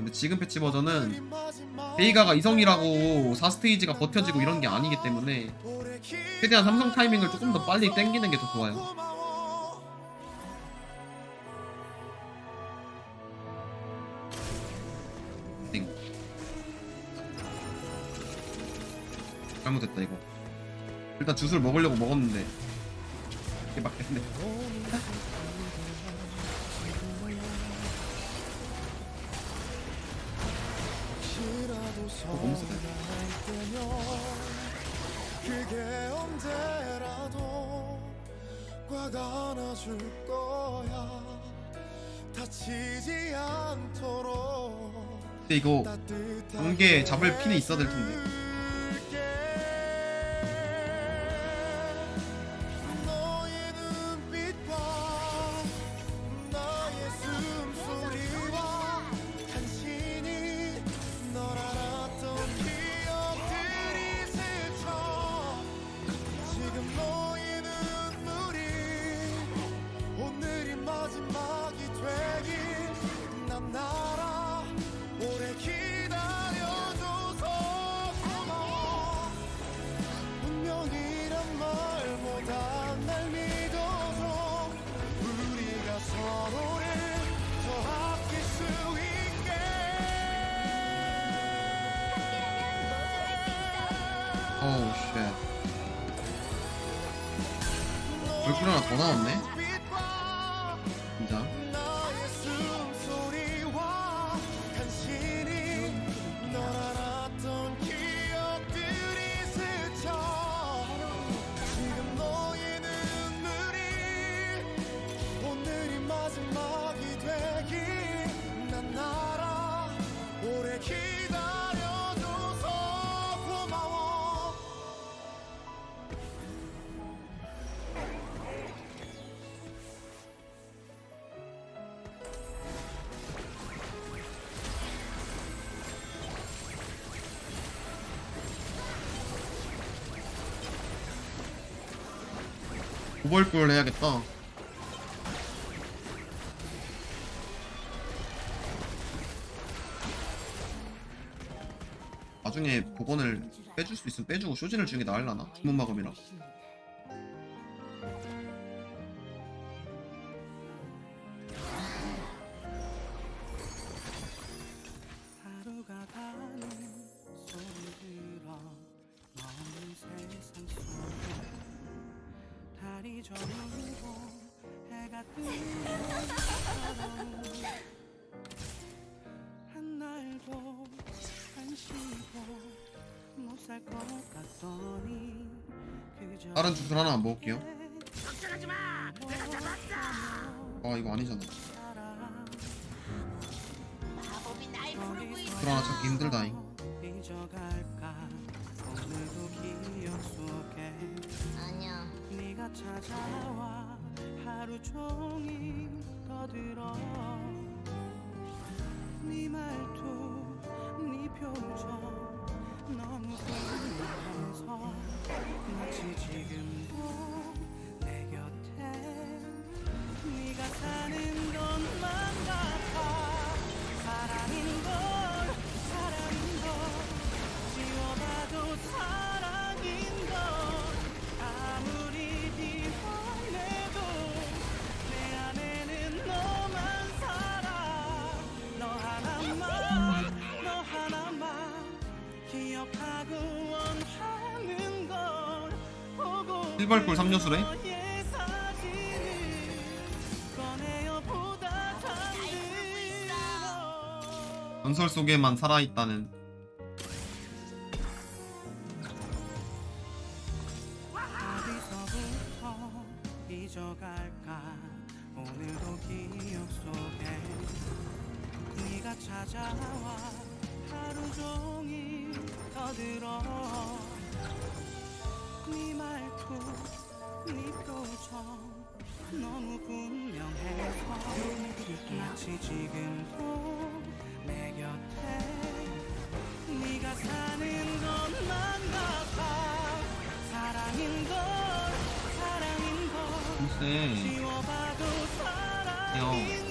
근데 지금 패치 버전은 베이가가 이성이라고 4스테이지가 버텨지고 이런 게 아니기 때문에 최대한 삼성 타이밍을 조금 더 빨리 땡기는 게 더 좋아요. 땡. 잘못했다 이거. 일단 주스를 먹으려고 먹었는데 이게 맞겠네. 어, 너무 세다. 그게 언제라도 꽉 안아줄 거야 다치지 않도록 근데 이거 관계 잡을 핀이 있어야 될 텐데. 어우 쉣. 얼굴 하나 더 나왔네. 오벌꿀 해야겠다. 나중에 복원을 빼줄 수 있으면 빼주고 쇼진을 주는 게 나을라나? 주문 마검이라. 한 날도 안 쉬고 못살 것 같더니 그저 다른 주술 하나 안 먹을게요. 아 이거 아니잖아. 마법이 날 부르고 있어. 주술 하나 찾기 힘들다잉. 잊어갈까 오늘도 기억 속에 아니야. 네가 찾아와 하루 종일 떠들어 네 말투 네 표정 너무 궁금해서 마치 지금도 내 곁에 네가 사는 것 1발골 3녀수래 전설 속에만 살아있다는. 찾아와 하루 종일 떠들어 네 말투 네 표정 너무 분명해서 마치 지금도 내 곁에 네가 사는 것만 같아. 사랑인 걸 사랑인 걸 글쎄. 지워봐도 형. 사랑인